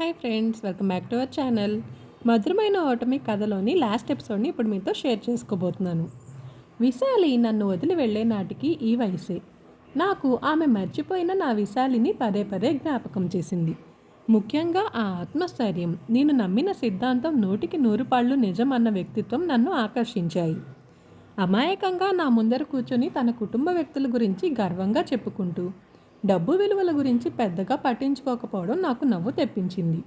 Hi friends welcome back to our channel. మధురమైన ఓటమి కథలోని లాస్ట్ ఎపిసోడ్ని ఇప్పుడు మీతో షేర్ చేసుకోబోతున్నాను. విశాలి నన్ను వదిలి వెళ్ళే నాటికి ఈ వయసే. నాకు ఆమె మర్చిపోయిన నా విశాలిని పదే పదే జ్ఞాపకం చేసింది. ముఖ్యంగా ఆ ఆత్మస్థైర్యం నేను నమ్మిన సిద్ధాంతం నూటికి నూరు పాళ్ళు నిజం అన్న వ్యక్తిత్వం నన్ను ఆకర్షించాయి. అమాయకంగా నా ముందర కూర్చొని తన కుటుంబ వ్యక్తుల గురించి గర్వంగా చెప్పుకుంటూ డబ్బు విలువల గురించి పెద్దగా పట్టించుకోకపోవడం నాకు నవ్వు తెప్పించింది.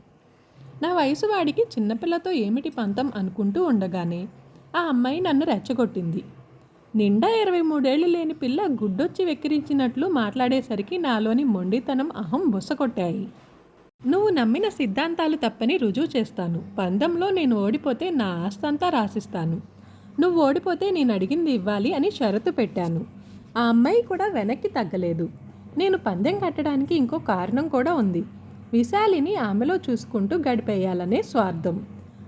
నా వయసు వాడికి చిన్నపిల్లతో ఏమిటి పంతం అనుకుంటూ ఉండగానే ఆ అమ్మాయి నన్ను రెచ్చగొట్టింది. నిండా ఇరవై మూడేళ్ళు లేని పిల్ల గుడ్డొచ్చి వెక్కిరించినట్లు మాట్లాడేసరికి నాలోని మొండితనం అహం బుసకొట్టాయి నువ్వు నమ్మిన సిద్ధాంతాలు తప్పని రుజువు చేస్తాను. పందంలో నేను ఓడిపోతే నా ఆస్తంతా రాసిస్తాను. నువ్వు ఓడిపోతే నేను అడిగింది ఇవ్వాలి అని షరతు పెట్టాను. ఆ అమ్మాయి కూడా వెనక్కి తగ్గలేదు. నేను పందెం కట్టడానికి ఇంకో కారణం కూడా ఉంది. విశాలిని ఆమెలో చూసుకుంటూ గడిపేయాలనే స్వార్థం.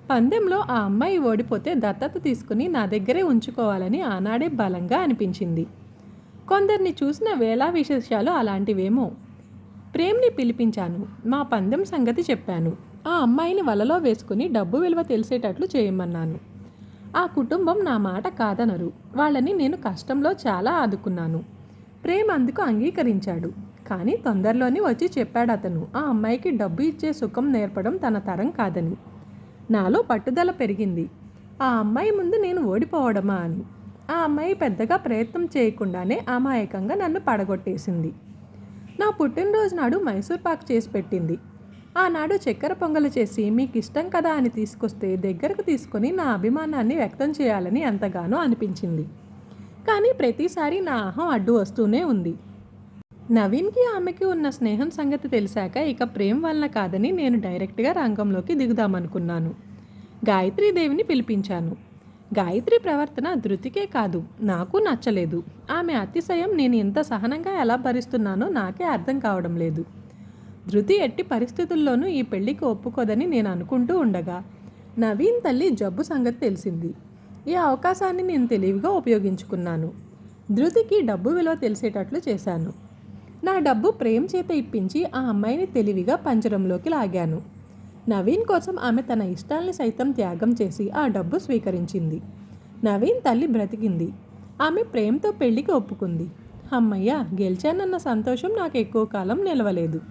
పందెంలో ఆ అమ్మాయి ఓడిపోతే దత్తత తీసుకుని నా దగ్గరే ఉంచుకోవాలని ఆనాడే బలంగా అనిపించింది. కొందరిని చూసిన వేళా విశేషాలు అలాంటివేమో. ప్రేమ్ని పిలిపించాను. మా పందెం సంగతి చెప్పాను. ఆ అమ్మాయిని వలలో వేసుకుని డబ్బు విలువ తెలిసేటట్లు చేయమన్నాను. ఆ కుటుంబం నా మాట కాదనరు. వాళ్ళని నేను కష్టంలో చాలా ఆదుకున్నాను. ప్రేమ్ అందుకు అంగీకరించాడు. కానీ తొందరలోనే వచ్చి చెప్పాడు అతను ఆ అమ్మాయికి డబ్బు ఇచ్చే సుఖం నేర్పడం తన తరం కాదని. నాలో పట్టుదల పెరిగింది. ఆ అమ్మాయి ముందు నేను ఓడిపోవడమా? అని. ఆ అమ్మాయి పెద్దగా ప్రయత్నం చేయకుండానే అమాయకంగా నన్ను పడగొట్టేసింది. నా పుట్టినరోజు నాడు మైసూర్ పాక్ చేసి పెట్టింది. ఆనాడు చక్కెర పొంగలు చేసి మీకు ఇష్టం కదా? అని తీసుకొస్తే దగ్గరకు తీసుకొని నా అభిమానాన్ని వ్యక్తం చేయాలని ఎంతగానో అనిపించింది. కానీ ప్రతిసారి నా అహం అడ్డు వస్తూనే ఉంది. నవీన్కి ఆమెకి ఉన్న స్నేహం సంగతి తెలిసాక ఇక ప్రేమ్ వలన కాదని నేను డైరెక్ట్గా రంగంలోకి దిగుదామనుకున్నాను. గాయత్రీదేవిని పిలిపించాను. గాయత్రి ప్రవర్తన ధృతికే కాదు నాకు నచ్చలేదు. ఆమె అతిశయం నేను ఎంత సహనంగా ఎలా భరిస్తున్నానో నాకే అర్థం కావడం లేదు. ధృతి ఎట్టి పరిస్థితుల్లోనూ ఈ పెళ్ళికి ఒప్పుకోదని నేను అనుకుంటూ ఉండగా నవీన్ తల్లి జబ్బు సంగతి తెలిసింది. ఈ అవకాశాన్ని నేను తెలివిగా ఉపయోగించుకున్నాను. ధృతికి డబ్బు విలువ తెలిసేటట్లు చేశాను. నా డబ్బు ప్రేమ్ చేత ఇప్పించి ఆ అమ్మాయిని తెలివిగా పంజరంలోకి లాగాను. నవీన్ కోసం ఆమె తన ఇష్టాల్ని సైతం త్యాగం చేసి ఆ డబ్బు స్వీకరించింది. నవీన్ తల్లి బ్రతికింది. ఆమె ప్రేమతో పెళ్ళికి ఒప్పుకుంది. అమ్మయ్య గెలిచానన్న సంతోషం నాకు ఎక్కువ కాలం నిలవలేదు.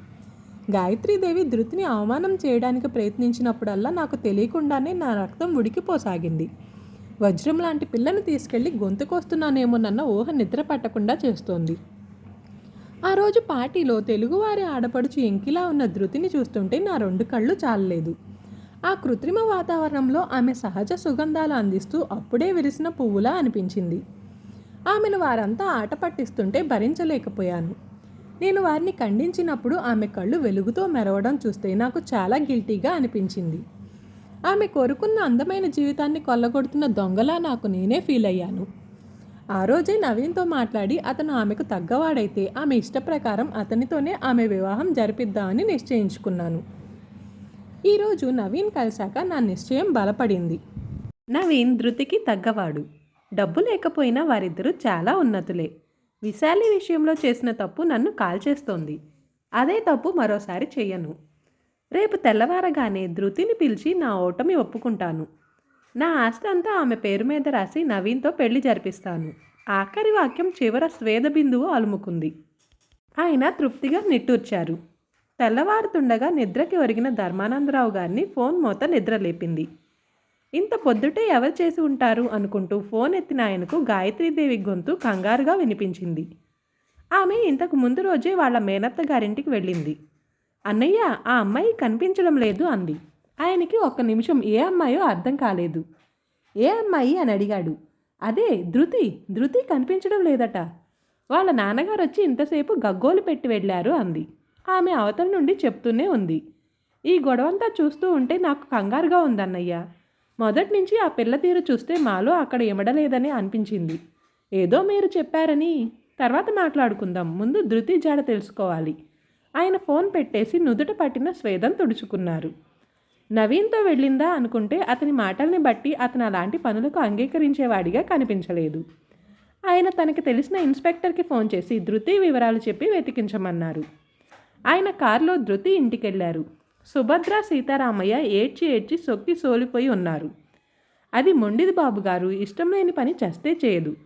గాయత్రీదేవి ధృతిని అవమానం చేయడానికి ప్రయత్నించినప్పుడల్లా నాకు తెలియకుండానే నా రక్తం ఉడికిపోసాగింది. వజ్రం లాంటి పిల్లను తీసుకెళ్ళి గొంతుకొస్తున్నానేమోనన్న ఊహ నిద్ర పట్టకుండా చేస్తోంది. ఆ రోజు పార్టీలో తెలుగువారి ఆడపడుచు ఎంకిలా ఉన్న ధృతిని చూస్తుంటే నా రెండు కళ్ళు చాలలేదు. ఆ కృత్రిమ వాతావరణంలో ఆమె సహజ సుగంధాలు అందిస్తూ అప్పుడే విరిసిన పువ్వులా అనిపించింది. ఆమెను వారంతా ఆట పట్టిస్తుంటే భరించలేకపోయాను. నేను వారిని ఖండించినప్పుడు ఆమె కళ్ళు వెలుగుతో మెరవడం చూస్తే నాకు చాలా గిల్టీగా అనిపించింది. ఆమె కోరుకున్న అందమైన జీవితాన్ని కొల్లగొడుతున్న దొంగలా నాకు నేనే ఫీల్ అయ్యాను. ఆ రోజే నవీన్తో మాట్లాడి అతను ఆమెకు తగ్గవాడైతే ఆమె ఇష్ట ప్రకారం అతనితోనే ఆమె వివాహం జరిపిద్దామని నిశ్చయించుకున్నాను. ఈరోజు నవీన్ కలిశాక నా నిశ్చయం బలపడింది. నవీన్ ధృతికి తగ్గవాడు. డబ్బు లేకపోయినా వారిద్దరూ చాలా ఉన్నతులే. విశాలి విషయంలో చేసిన తప్పు నన్ను కాల్చేస్తోంది. అదే తప్పు మరోసారి చెయ్యను. రేపు తెల్లవారగానే ధృతిని పిలిచి నా ఓటమి ఒప్పుకుంటాను. నా ఆస్తి అంతా ఆమె పేరు మీద రాసి నవీన్తో పెళ్ళి జరిపిస్తాను. ఆఖరి వాక్యం చివర స్వేద బిందువు అలుముకుంది. ఆయన తృప్తిగా నిట్టూర్చారు. తెల్లవారుతుండగా నిద్రకి ఒరిగిన ధర్మానందరావు గారిని ఫోన్ మోత నిద్ర లేపింది ఇంత పొద్దుటే ఎవరు చేసి ఉంటారు? అనుకుంటూ ఫోన్ ఎత్తిన ఆయనకు గాయత్రీదేవి గొంతు కంగారుగా వినిపించింది. ఆమె ఇంతకు ముందు రోజే వాళ్ళ మేనత్త గారింటికి వెళ్ళింది. అన్నయ్య ఆ అమ్మాయి కనిపించడం లేదు అంది. ఆయనకి ఒక్క నిమిషం ఏ అమ్మాయో అర్థం కాలేదు. ఏ అమ్మాయి అని అడిగాడు. అదే ధృతి ధృతి కనిపించడం లేదట. వాళ్ళ నాన్నగారు వచ్చి ఇంతసేపు గగ్గోలు పెట్టి వెళ్ళారు అంది. ఆమె అవతల నుండి చెప్తూనే ఉంది. ఈ గొడవంతా చూస్తూ ఉంటే నాకు కంగారుగా ఉందన్నయ్య. మొదటి నుంచి ఆ పిల్ల తీరు చూస్తే మాలో అక్కడ ఇమడలేదని అనిపించింది. ఏదో మీరు చెప్పారని. తర్వాత మాట్లాడుకుందాం. ముందు ధృతి జాడ తెలుసుకోవాలి. ఆయన ఫోన్ పెట్టేసి నుదుట పట్టిన స్వేదం తుడుచుకున్నారు. నవీన్తో వెళ్ళిందా అనుకుంటే అతని మాటల్ని బట్టి అతను అలాంటి పనులకు అంగీకరించేవాడిగా కనిపించలేదు. ఆయన తనకు తెలిసిన ఇన్స్పెక్టర్కి ఫోన్ చేసి ధృతి వివరాలు చెప్పి వెతికించమన్నారు. ఆయన కారులో ధృతి ఇంటికెళ్ళారు. సుభద్ర సీతారామయ్య ఏడ్చి ఏడ్చి సొక్కి సోలిపోయి ఉన్నారు. అది మొండిది బాబు గారు ఇష్టం లేని పని చేస్తే చేయదు.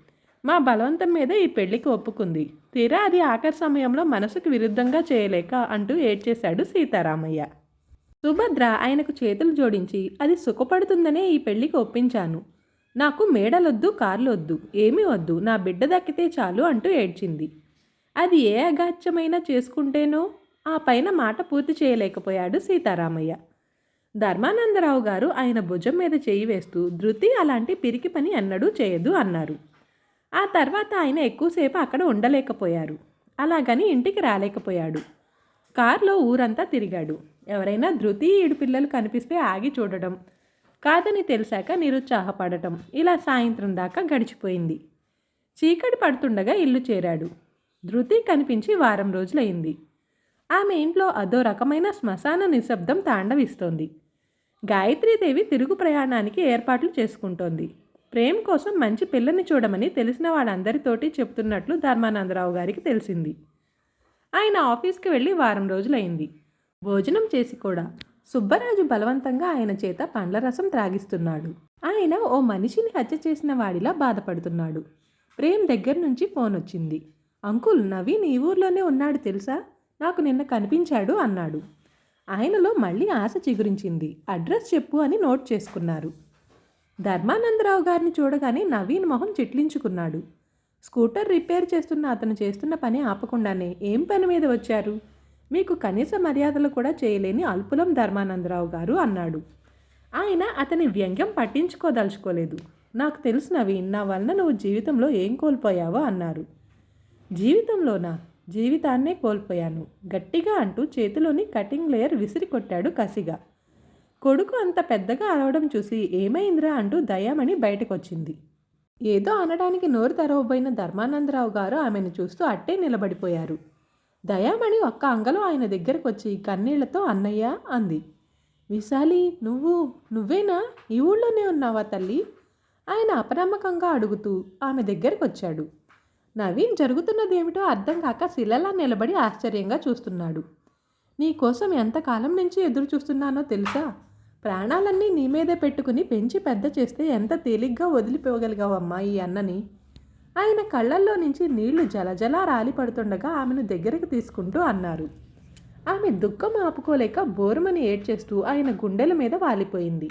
మా బలవంతం మీద ఈ పెళ్ళికి ఒప్పుకుంది. తీరా అది ఆఖరి సమయంలో మనసుకు విరుద్ధంగా చేయలేక అంటూ ఏడ్చేశాడు సీతారామయ్య. సుభద్ర ఆయనకు చేతులు జోడించి అది సుఖపడుతుందనే ఈ పెళ్ళికి ఒప్పించాను. నాకు మేడలొద్దు కార్లు వద్దు ఏమీ వద్దు నా బిడ్డ దక్కితే చాలు అంటూ ఏడ్చింది. అది ఏ అగాత్యమైనా చేసుకుంటేనో ఆ పైన మాట పూర్తి చేయలేకపోయాడు సీతారామయ్య. ధర్మానందరావు గారు ఆయన భుజం మీద చేయి వేస్తూ ధృతి అలాంటి పిరికి పని ఎన్నడూ చేయదు అన్నారు. ఆ తర్వాత ఆయన ఎక్కువసేపు అక్కడ ఉండలేకపోయారు. అలాగని ఇంటికి రాలేకపోయాడు. కారులో ఊరంతా తిరిగాడు. ఎవరైనా ధృతి ఈడు పిల్లలు కనిపిస్తే ఆగి చూడడం కాదని తెలిసాక నిరుత్సాహపడటం ఇలా సాయంత్రం దాకా గడిచిపోయింది. చీకటి పడుతుండగా ఇల్లు చేరాడు. ధృతి కనిపించి వారం రోజులైంది ఆమె ఇంట్లో అదో రకమైన శ్మశాన నిశ్శబ్దం తాండవిస్తోంది. గాయత్రీదేవి తిరుగు ప్రయాణానికి ఏర్పాట్లు చేసుకుంటోంది. ప్రేమ్ కోసం మంచి పిల్లని చూడమని తెలిసిన వాళ్ళందరితోటి చెప్తున్నట్లు ధర్మానందరావు గారికి తెలిసింది. ఆయన ఆఫీస్కి వెళ్ళి వారం రోజులైంది. భోజనం చేసి కూడా సుబ్బరాజు బలవంతంగా ఆయన చేత పండ్ల రసం త్రాగిస్తున్నాడు. ఆయన ఓ మనిషిని హత్య చేసిన వాడిలా బాధపడుతున్నాడు. ప్రేమ్ దగ్గర నుంచి ఫోన్ వచ్చింది. అంకుల్ నవీన్ ఈ ఊర్లోనే ఉన్నాడు తెలుసా? నాకు నిన్న కనిపించాడు అన్నాడు. ఆయనలో మళ్ళీ ఆశ చిగురించింది. అడ్రస్ చెప్పు అని నోట్ చేసుకున్నారు. ధర్మానందరావు గారిని చూడగానే నవీన్ మొహం చిట్లించుకున్నాడు. స్కూటర్ రిపేర్ చేస్తున్న అతను చేస్తున్న పని ఆపకుండానే ఏం పని మీద వచ్చారు? మీకు కనీస మర్యాదలు కూడా చేయలేని అల్పులం ధర్మానందరావు గారు అన్నాడు. ఆయన అతని వ్యంగ్యం పట్టించుకోదలుచుకోలేదు. నాకు తెలుసు నవీన్ నా వలన నువ్వు జీవితంలో ఏం కోల్పోయావో అన్నారు. జీవితంలోనా? జీవితాన్నే కోల్పోయాను. గట్టిగా అంటూ చేతిలోని కటింగ్ లేయర్ విసిరి కొట్టాడు కసిగా. కొడుకు అంత పెద్దగా అరవడం చూసి ఏమైందిరా అంటూ దయామణి బయటకొచ్చింది. ఏదో అనడానికి నోరు తెరవబోయిన ధర్మానందరావు గారు ఆమెను చూస్తూ అట్టే నిలబడిపోయారు. దయామణి ఒక్క అంగలో ఆయన దగ్గరకు వచ్చి కన్నీళ్ళతో అన్నయ్య అంది. విశాలి నువ్వు నువ్వేనా? ఈ ఊళ్ళోనే ఉన్నావా తల్లి? ఆయన అపనమ్మకంగా అడుగుతూ ఆమె దగ్గరకు వచ్చాడు నవీన్ జరుగుతున్నదేమిటో అర్థం కాక శిలలా నిలబడి ఆశ్చర్యంగా చూస్తున్నాడు. నీకోసం ఎంతకాలం నుంచి ఎదురు చూస్తున్నానో తెలుసా? ప్రాణాలన్నీ నీ మీదే పెట్టుకుని పెంచి పెద్ద చేస్తే ఎంత తేలిగ్గా వదిలిపోగలిగావమ్మా ఈ అన్నని? ఆయన కళ్ళల్లో నుంచి నీళ్ళు జలజలా రాలిపడుతుండగా ఆమెను దగ్గరకు తీసుకుంటూ అన్నారు. ఆమె దుఃఖం ఆపుకోలేక బోరుమని ఏడ్చేస్తూ ఆయన గుండెల మీద వాలిపోయింది.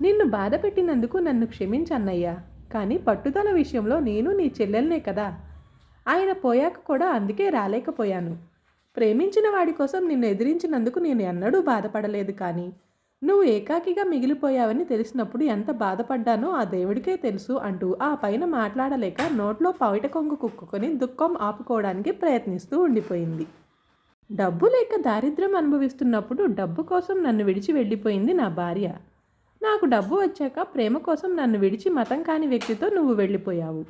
నిన్ను బాధ పెట్టినందుకు నన్ను క్షమించన్నయ్యా కానీ పట్టుదల విషయంలో నేను నీ చెల్లెల్నే కదా. ఆయన పోయాక కూడా అందుకే రాలేకపోయాను. ప్రేమించిన వాడి కోసం నిన్ను ఎదిరించినందుకు నేను ఎన్నడూ బాధపడలేదు కానీ నువ్వు ఏకాకిగా మిగిలిపోయావని తెలిసినప్పుడు ఎంత బాధపడ్డానో ఆ దేవుడికే తెలుసు అంటూ ఆ పైన మాట్లాడలేక నోట్లో పవిట కొంగు కుక్కుకొని దుఃఖం ఆపుకోవడానికి ప్రయత్నిస్తూ ఉండిపోయింది. డబ్బు లేక దారిద్ర్యం అనుభవిస్తున్నప్పుడు డబ్బు కోసం నన్ను విడిచి వెళ్ళిపోయింది నా భార్య. నాకు డబ్బు వచ్చాక ప్రేమ కోసం నన్ను విడిచి మతం కాని వ్యక్తితో నువ్వు వెళ్ళిపోయావు.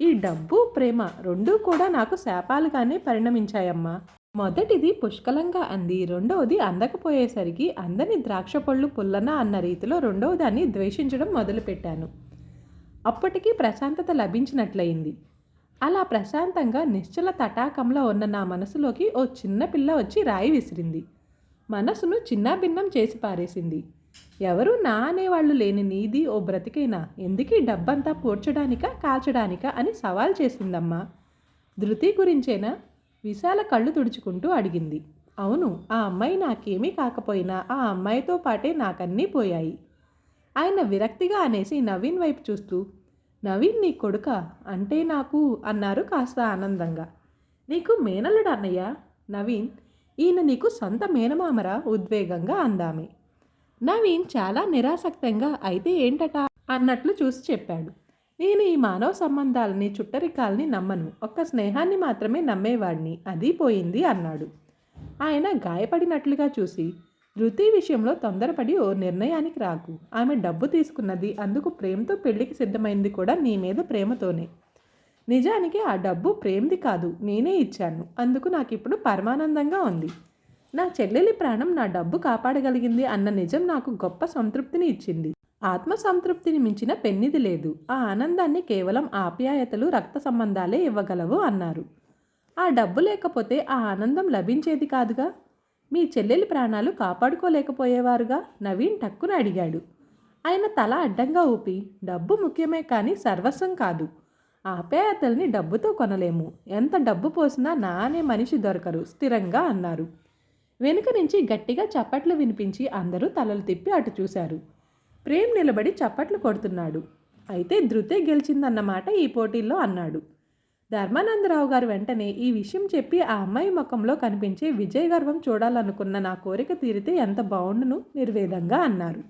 ఈ డబ్బు ప్రేమ రెండూ కూడా నాకు శాపాలుగానే పరిణమించాయమ్మా. మొదటిది పుష్కలంగా అంది. రెండవది అందకపోయేసరికి అందని ద్రాక్ష పళ్ళు పుల్లన అన్న రీతిలో రెండవ దాన్ని ద్వేషించడం మొదలుపెట్టాను. అప్పటికీ ప్రశాంతత లభించినట్లయింది. అలా ప్రశాంతంగా నిశ్చల తటాకంలో ఉన్న నా మనసులోకి ఓ చిన్న పిల్ల వచ్చి రాయి విసిరింది. మనసును చిన్నాభిన్నం చేసి పారేసింది. ఎవరు నా అనేవాళ్ళు లేని నీది ఓ బ్రతికైనా? ఎందుకీ డబ్బంతా పూడ్చడానికా కాల్చడానికా అని సవాల్ చేసిందమ్మా. ధృతి గురించేనా? విశాల కళ్ళు తుడుచుకుంటూ అడిగింది. అవును ఆ అమ్మాయి నాకేమీ కాకపోయినా ఆ అమ్మాయితో పాటే నాకన్నీ పోయాయి. ఆయన విరక్తిగా అనేసి నవీన్ వైపు చూస్తూ నవీన్ నీ కొడుక అంటే నాకు అన్నారు కాస్త ఆనందంగా. నీకు మేనల్లుడు అన్నయ్య? నవీన్ ఈయన నీకు సొంత మేనమామరా? ఉద్వేగంగా అందామే. నవీన్ చాలా నిరాసక్తంగా అయితే ఏంటట? అన్నట్లు చూసి చెప్పాడు. నేను ఈ మానవ సంబంధాలని చుట్టరికాలని నమ్మను. ఒక్క స్నేహాన్ని మాత్రమే నమ్మేవాడిని. అది పోయింది అన్నాడు. ఆయన గాయపడినట్లుగా చూసి ధృతి విషయంలో తొందరపడి ఓ నిర్ణయానికి రాకు. ఆమె డబ్బు తీసుకున్నది. అందుకు ప్రేమతో పెళ్ళికి సిద్ధమైంది కూడా నీ మీద ప్రేమతోనే. నిజానికి ఆ డబ్బు ప్రేమది కాదు. నేనే ఇచ్చాను. అందుకు నాకు ఇప్పుడు పరమానందంగా ఉంది. నా చెల్లెలి ప్రాణం నా డబ్బు కాపాడగలిగింది అన్న నిజం నాకు గొప్ప సంతృప్తిని ఇచ్చింది. ఆత్మసంతృప్తిని మించిన పెన్నిది లేదు. ఆ ఆనందాన్ని కేవలం ఆప్యాయతలు రక్త సంబంధాలే ఇవ్వగలవు అన్నారు. ఆ డబ్బు లేకపోతే ఆ ఆనందం లభించేది కాదుగా? మీ చెల్లెలి ప్రాణాలు కాపాడుకోలేకపోయేవారుగా? నవీన్ టక్కున అడిగాడు. ఆయన తల అడ్డంగా ఊపి డబ్బు ముఖ్యమే కానీ సర్వస్వం కాదు. ఆప్యాయతల్ని డబ్బుతో కొనలేము. ఎంత డబ్బు పోసినా నా అనే మనిషి దొరకరు స్థిరంగా అన్నారు. వెనుక నుంచి గట్టిగా చప్పట్లు వినిపించి అందరూ తలలు తిప్పి అటు చూశారు. ప్రేమ్ నిలబడి చప్పట్లు కొడుతున్నాడు. అయితే ధృతే గెలిచిందన్నమాట ఈ పోటీల్లో అన్నాడు. ధర్మానందరావు గారు వెంటనే ఈ విషయం చెప్పి ఆ అమ్మాయి ముఖంలో కనిపించే విజయ గర్వం చూడాలనుకున్న నా కోరిక తీరితే ఎంత బాగుండును నిర్వేదంగా అన్నారు.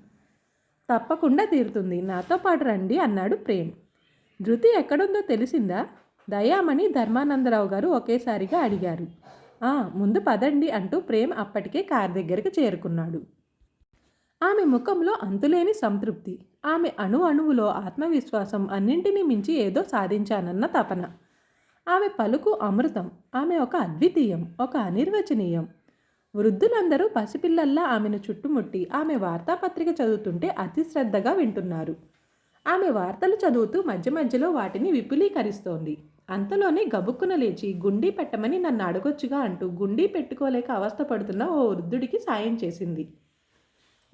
తప్పకుండా తీరుతుంది. నాతో పాటు రండి అన్నాడు ప్రేమ్. ధృతి ఎక్కడుందో తెలిసిందా? దయామణి ధర్మానందరావు గారు ఒకేసారిగా అడిగారు. "ఆ, ముందు పదండి అంటూ ప్రేమ్ అప్పటికే కారు దగ్గరికి చేరుకున్నాడు. ఆమె ముఖంలో అంతులేని సంతృప్తి. ఆమె అణు అణువులో ఆత్మవిశ్వాసం అన్నింటినీ మించి ఏదో సాధించానన్న తపన. ఆమె పలుకు అమృతం. ఆమె ఒక అద్వితీయం ఒక అనిర్వచనీయం. వృద్ధులందరూ పసిపిల్లల్లా ఆమెను చుట్టుముట్టి ఆమె వార్తాపత్రిక చదువుతుంటే అతి శ్రద్ధగా వింటున్నారు. ఆమె వార్తలు చదువుతూ మధ్య మధ్యలో వాటిని విపులీకరిస్తోంది. అంతలోనే గబుక్కున లేచి గుండీ పెట్టమని నన్ను అడగొచ్చుగా అంటూ గుండీ పెట్టుకోలేక అవస్థపడుతున్న ఓ వృద్ధుడికి సాయం చేసింది.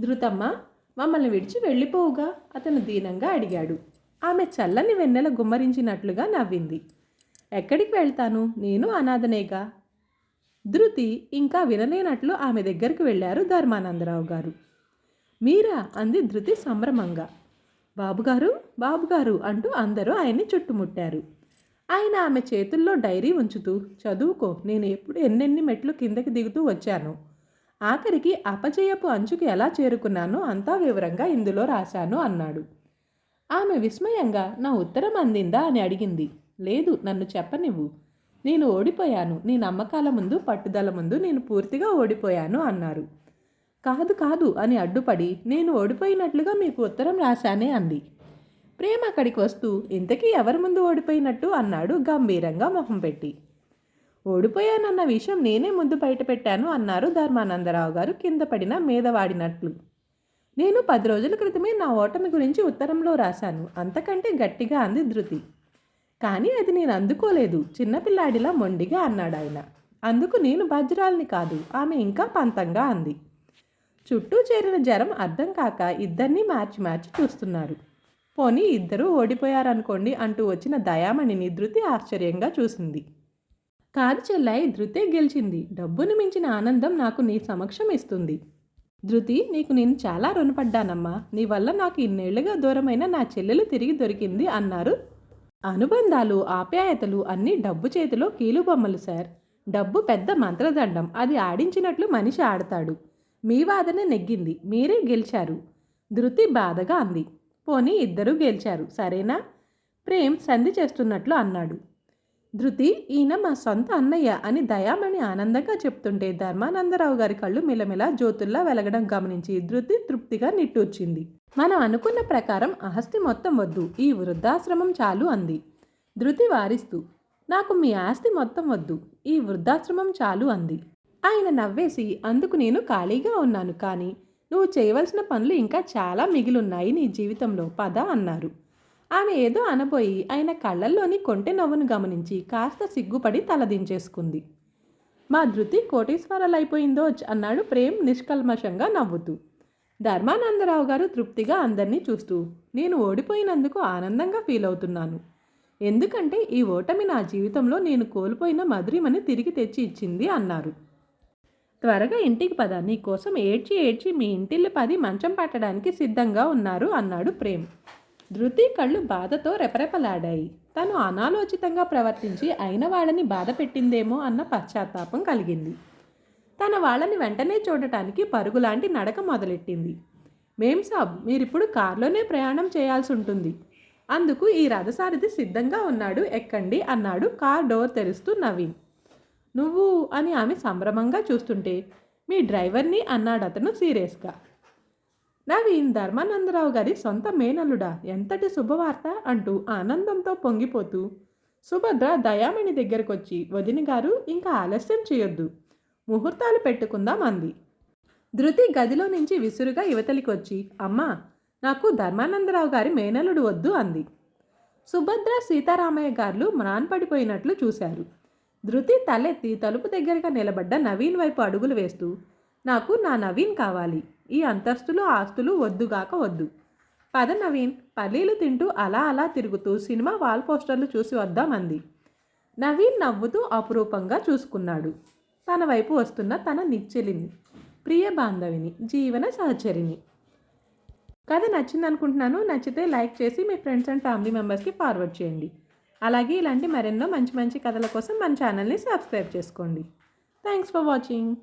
ధృతమ్మ మమ్మల్ని విడిచి వెళ్ళిపోవుగా. అతను దీనంగా అడిగాడు. ఆమె చల్లని వెన్నెల గుమ్మరించినట్లుగా నవ్వింది. ఎక్కడికి వెళ్తాను? నేను అనాథనేగా? ధృతి ఇంకా వినలేనట్లు ఆమె దగ్గరికి వెళ్ళారు ధర్మానందరావు గారు. మీరా? అంది ధృతి సంభ్రమంగా. బాబుగారు బాబుగారు అంటూ అందరూ ఆయన్ని చుట్టుముట్టారు. ఆయన ఆమె చేతుల్లో డైరీ ఉంచుతూ చదువుకో నేను ఎప్పుడు ఎన్నెన్ని మెట్లు కిందకి దిగుతూ వచ్చాను. ఆఖరికి అపజయపు అంచుకి ఎలా చేరుకున్నానో అంతా వివరంగా ఇందులో రాశాను అన్నాడు. ఆమె విస్మయంగా నా ఉత్తరం అందిందా? అని అడిగింది. లేదు నన్ను చెప్పనివ్వు. నేను ఓడిపోయాను. నీ నమ్మకాల ముందు పట్టుదల ముందు నేను పూర్తిగా ఓడిపోయాను అన్నారు. కాదు కాదు అని అడ్డుపడి నేను ఓడిపోయినట్లుగా మీకు ఉత్తరం రాశానే అంది. ప్రేమ అక్కడికి వస్తూ ఇంతకీ ఎవరి ముందు ఓడిపోయినట్టు అన్నాడు గంభీరంగా మొహం పెట్టి. ఓడిపోయానన్న విషయం నేనే ముందు బయటపెట్టాను అన్నారు ధర్మానందరావు గారు కింద పడిన మీదవాడినట్లు నేను పది రోజుల క్రితమే నా ఓటమి గురించి ఉత్తరంలో రాశాను. అంతకంటే గట్టిగా అంది ధృతి. కానీ అది నేను అందుకోలేదు. చిన్నపిల్లాడిలా మొండిగా అన్నాడు ఆయన. అందుకు నేను బాధ్యురాల్ని కాదు. ఆమె ఇంకా పంతంగా అంది. చుట్టూ చేరిన జ్వరం అర్థం కాక ఇద్దరినీ మార్చి మార్చి చూస్తున్నారు. పోనీ ఇద్దరూ ఓడిపోయారనుకోండి అంటూ వచ్చిన దయామణిని ధృతి ఆశ్చర్యంగా చూసింది. కాదు చెల్లాయి ధృతే గెలిచింది. డబ్బును మించిన ఆనందం నాకు నీ సమక్షం ఇస్తుంది. ధృతి నీకు నేను చాలా రుణపడ్డానమ్మా. నీ వల్ల నాకు ఇన్నేళ్ళుగా దూరమైన నా చెల్లెలు తిరిగి దొరికింది అన్నారు. అనుబంధాలు ఆప్యాయతలు అన్నీ డబ్బు చేతిలో కీలుబొమ్మలు సార్. డబ్బు పెద్ద మంత్రదండం. అది ఆడించినట్లు మనిషి ఆడతాడు. మీ వాదన నెగ్గింది. మీరే గెలిచారు. ధృతి బాధగా అంది. పోనీ ఇద్దరూ గెలిచారు. సరేనా? ప్రేమ్ సంధి చేస్తున్నట్లు అన్నాడు. ధృతి ఈయన మా సొంత అన్నయ్య అని దయామణి ఆనందంగా చెప్తుంటే ధర్మానందరావు గారి కళ్ళు మిలమిల జ్యోతుల్లా వెలగడం గమనించి ధృతి తృప్తిగా నిట్టూర్చింది. మనం అనుకున్న ప్రకారం ఆస్తి మొత్తం వద్దు ఈ వృద్ధాశ్రమం చాలు అంది. ధృతి వారిస్తూ నాకు మీ ఆస్తి మొత్తం వద్దు ఈ వృద్ధాశ్రమం చాలు అంది. ఆయన నవ్వేసి అందుకు నేను ఖాళీగా ఉన్నాను కానీ నువ్వు చేయవలసిన పనులు ఇంకా చాలా మిగిలున్నాయి నీ జీవితంలో పద అన్నారు. ఆమె ఏదో అనబోయి ఆయన కళ్ళల్లోని కొంటె నవ్వును గమనించి కాస్త సిగ్గుపడి తలదించేసుకుంది మా ధృతి కోటేశ్వరాలైపోయిందో అన్నాడు ప్రేమ్ నిష్కల్మషంగా నవ్వుతూ. ధర్మానందరావు గారు తృప్తిగా అందరినీ చూస్తూ నేను ఓడిపోయినందుకు ఆనందంగా ఫీల్ అవుతున్నాను. ఎందుకంటే ఈ ఓటమి నా జీవితంలో నేను కోల్పోయిన మధురిమని తిరిగి తెచ్చి ఇచ్చింది అన్నారు. త్వరగా ఇంటికి పద నీకోసం ఏడ్చి ఏడ్చి మీ ఇంటిల్లి పది మంచం పట్టడానికి సిద్ధంగా ఉన్నారు అన్నాడు ప్రేమ్. ధృతి కళ్ళు బాధతో రెపరెపలాడాయి. తను అనాలోచితంగా ప్రవర్తించి అయిన వాళ్ళని బాధ పెట్టిందేమో అన్న పశ్చాత్తాపం కలిగింది. తన వాళ్ళని వెంటనే చూడటానికి పరుగులాంటి నడక మొదలెట్టింది. మేం సాబ్ మీరిప్పుడు కారులోనే ప్రయాణం చేయాల్సి ఉంటుంది. అందుకు ఈ రథసారథి సిద్ధంగా ఉన్నాడు ఎక్కండి అన్నాడు కార్ డోర్ తెరుస్తూ నవీన్. నువ్వు అని ఆమె సంభ్రమంగా చూస్తుంటే మీ డ్రైవర్ని అన్నాడు అతను సీరియస్గా. నవీన్ ధర్మానందరావు గారి సొంత మేనల్లుడా. ఎంతటి శుభవార్త అంటూ ఆనందంతో పొంగిపోతూ సుభద్ర దయామణి దగ్గరకు వచ్చి వదిన గారు ఇంకా ఆలస్యం చేయొద్దు. ముహూర్తాలు పెట్టుకుందాం అంది. ధృతి గదిలో నుంచి విసురుగా యువతలికి వచ్చి అమ్మా నాకు ధర్మానందరావు గారి మేనలుడు వద్దు అంది. సుభద్ర సీతారామయ్య గారు మ్రాన్పడిపోయినట్లు చూశారు. ధృతి తలెత్తి తలుపు దగ్గరగా నిలబడ్డ నవీన్ వైపు అడుగులు వేస్తూ నాకు నా నవీన్ కావాలి. ఈ అంతస్తులు ఆస్తులు వద్దుగాక వద్దు. పద నవీన్ పల్లీలు తింటూ అలా అలా తిరుగుతూ సినిమా వాల్ పోస్టర్లు చూసి వద్దామంది నవీన్ నవ్వుతూ అపురూపంగా చూసుకున్నాడు. తన వైపు వస్తున్న తన నిచ్చెలిని ప్రియ బాంధవిని జీవన సహచరిని. కథ నచ్చింది అనుకుంటున్నాను నచ్చితే లైక్ చేసి మీ ఫ్రెండ్స్ అండ్ ఫ్యామిలీ మెంబర్స్కి ఫార్వర్డ్ చేయండి. అలాగే ఇలాంటి మరెన్నో మంచి మంచి కథల కోసం మన ఛానల్ని సబ్స్క్రైబ్ చేసుకోండి. Thanks for watching.